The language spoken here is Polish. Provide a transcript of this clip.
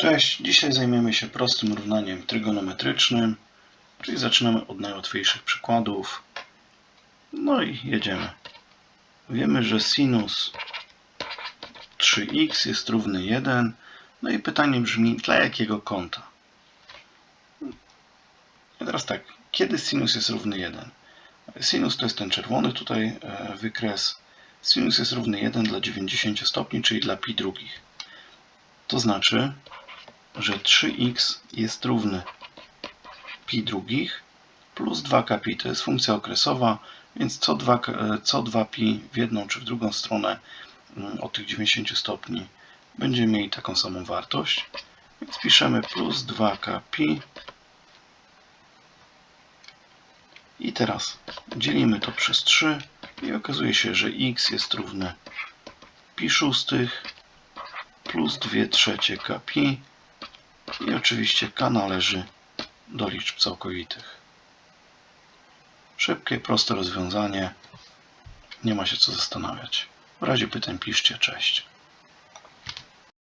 Cześć, dzisiaj zajmiemy się prostym równaniem trygonometrycznym, czyli zaczynamy od najłatwiejszych przykładów. No i jedziemy. Wiemy, że sinus 3x jest równy 1. No i pytanie brzmi, dla jakiego kąta? I teraz tak, kiedy sinus jest równy 1? Sinus to jest ten czerwony tutaj e, wykres. Sinus jest równy 1 dla 90 stopni, czyli dla pi drugich. To znaczy, że 3x jest równy pi drugich plus 2k pi. To jest funkcja okresowa, więc co 2, co 2 pi w jedną czy w drugą stronę mm, od tych 90 stopni będziemy mieli taką samą wartość. Więc piszemy plus 2k pi i teraz dzielimy to przez 3 i okazuje się, że x jest równe pi szóstych plus 2 trzecie k pi i oczywiście k należy do liczb całkowitych. Szybkie, proste rozwiązanie. Nie ma się co zastanawiać. W razie pytań piszcie cześć.